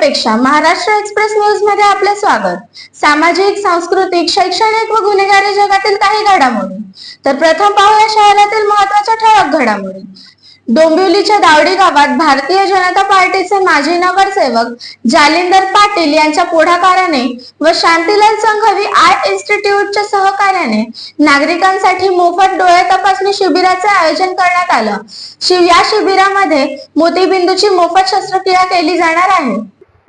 अपेक्षा महाराष्ट्र एक्सप्रेस न्यूजमध्ये आपले स्वागत. सामाजिक सांस्कृतिक शैक्षणिक व गुन्हेगारी जगातील काही घडामोडी. तर प्रथम पाहूया शहरातील महत्त्वाच्या ठळक घडामोडी. डोंबिवलीच्या दावडी गावात भारतीय जनता पार्टीचे माजी नगरसेवक जालिंदर पाटील यांच्या पुढाकाराने व शांतीलाल संघवी आय इन्स्टिट्यूटच्या सहकार्याने नागरिकांसाठी मोफत डोळे तपासणी शिबिराचे आयोजन करण्यात आलं. या शिबिरामध्ये मोतीबिंदूची मोफत शस्त्रक्रिया केली जाणार आहे.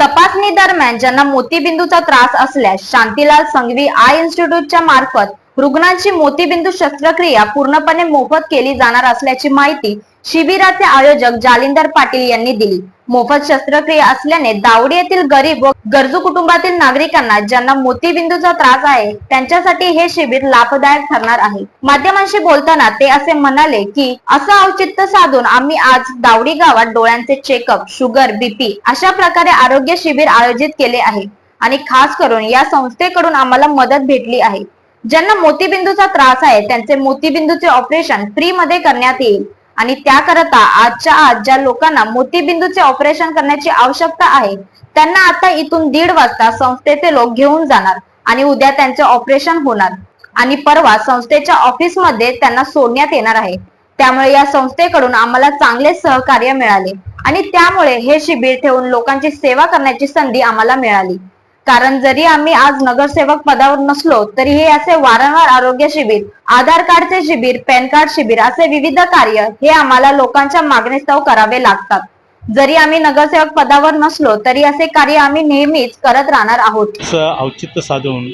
तपासणी दरम्यान ज्यांना मोतीबिंदूचा त्रास असल्यास शांतीलाल संघवी आय इन्स्टिट्यूटच्या मार्फत रुग्णांची मोतीबिंदू शस्त्रक्रिया पूर्णपणे मोफत केली जाणार असल्याची माहिती शिबिराचे आयोजक जालिंदर पाटील यांनी दिली. मोफत शस्त्रक्रिया असल्याने दावडी येथील गरीब व गरजू कुटुंबातील नागरिकांना ज्यांना मोतीबिंदूचा त्रास आहे त्यांच्यासाठी हे शिबिर लाभदायक ठरणार आहे. माध्यमांशी बोलताना ते असे म्हणाले की असं औचित्य साधून आम्ही आज दावडी गावात डोळ्यांचे चेकअप शुगर बीपी अशा प्रकारे आरोग्य शिबिर आयोजित केले आहे. आणि खास करून या संस्थेकडून आम्हाला मदत भेटली आहे. ज्यांना मोतीबिंदूचा त्रास आहे त्यांचे मोतीबिंदूचे ऑपरेशन फ्री मध्ये करण्यात येईल. आणि त्याकरता आजच्या आज ज्या लोकांना मोतीबिंदूचे ऑपरेशन करण्याची आवश्यकता आहे त्यांना आता इथून दीड वाजता संस्थेचे लोक घेऊन जाणार आणि उद्या त्यांचे ऑपरेशन होणार. आणि परवा संस्थेच्या ऑफिसमध्ये त्यांना सोडण्यात येणार आहे. त्यामुळे या संस्थेकडून आम्हाला चांगले सहकार्य मिळाले. आणि त्यामुळे हे शिबिर ठेवून लोकांची सेवा करण्याची संधी आम्हाला मिळाली. कारण जरी आम्ही आज नगरसेवक पदावर नसलो तरी हे असे वारंवार आरोग्य शिबिर आधार कार्डचे शिबिर पॅन कार्ड शिबिर असे विविध कार्य हे आम्हाला लोकांच्या मागणीस्तव करावे लागतात. जरी आम्ही नगरसेवक पदावर नसलो तरी असे कार्य आम्ही नेहमीच करत राहणार आहोत. औचित्य साधून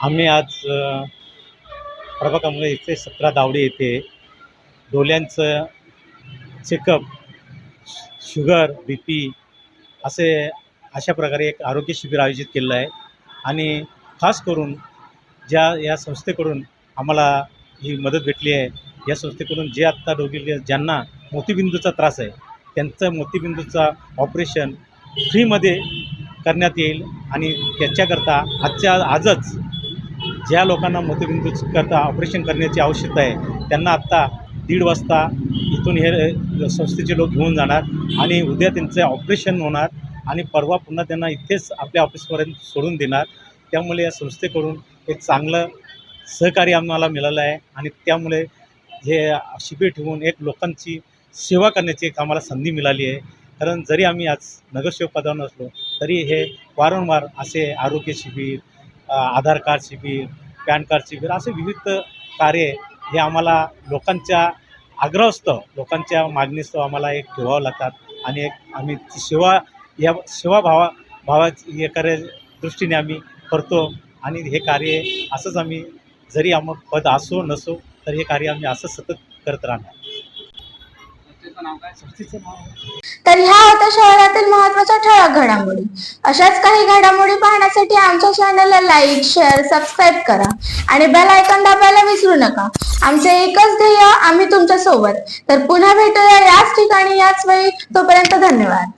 आम्ही आज प्रभाग सतरा दावडी येथे डोळ्यांचं चेकअप शुगर बी पी असे अशा प्रकारे एक आरोग्य शिबिर आयोजित केलेलं आहे. आणि खास करून ज्या या संस्थेकडून आम्हाला ही मदत भेटली आहे या संस्थेकडून जे आत्ता रोगी ज्यांना मोतीबिंदूचा त्रास आहे त्यांचं मोतीबिंदूचा ऑपरेशन फ्रीमध्ये करण्यात येईल आणि त्याच्याकरता आजच्या आजच ज्या लोकांना मोतीबिंदू करता ऑपरेशन करण्याची आवश्यकता आहे त्यांना आत्ता दीड वाजता इथून हे संस्थेचे लोक घेऊन जाणार आणि उद्या त्यांचं ऑपरेशन होणार. आणि परवा पुन्हा त्यांना इथेच आपल्या ऑफिसपर्यंत सोडून देणार. त्यामुळे या संस्थेकडून एक चांगलं सहकार्य आम्हाला मिळालं आहे आणि त्यामुळे हे शिबिर ठेवून एक लोकांची सेवा करण्याची एक आम्हाला संधी मिळाली आहे. कारण जरी आम्ही आज नगरसेवक पदावर नसलो तरी हे वारंवार असे आरोग्य शिबिर आधार कार्ड शिबिर पॅन कार्ड शिबिर असे विविध कार्य हे आम्हाला लोकांच्या आग्रहस्तव लोकांच्या मागणीस्तव आम्हाला एक ठेवावं लागतात आणि एक आम्ही सेवा या सेवाभावा भावाची एखाद्या दृष्टीने आम्ही करतो आणि हे कार्य असंच आम्ही जरी आम पद असो नसो तर हे कार्य आम्ही असंच सतत करत राहणार. तर ह्या होत्या शहरातील महत्त्वाच्या ठळक घडामोडी. अशाच काही घडामोडी पाहण्यासाठी आमच्या चॅनलला लाईक शेअर सबस्क्राईब करा आणि बेल आयकॉन दाबायला विसरू नका. आमचे एकच ध्येय आम्ही तुमच्यासोबत तर पुन्हा भेटूया याच ठिकाणी याच वेळी. तोपर्यंत धन्यवाद.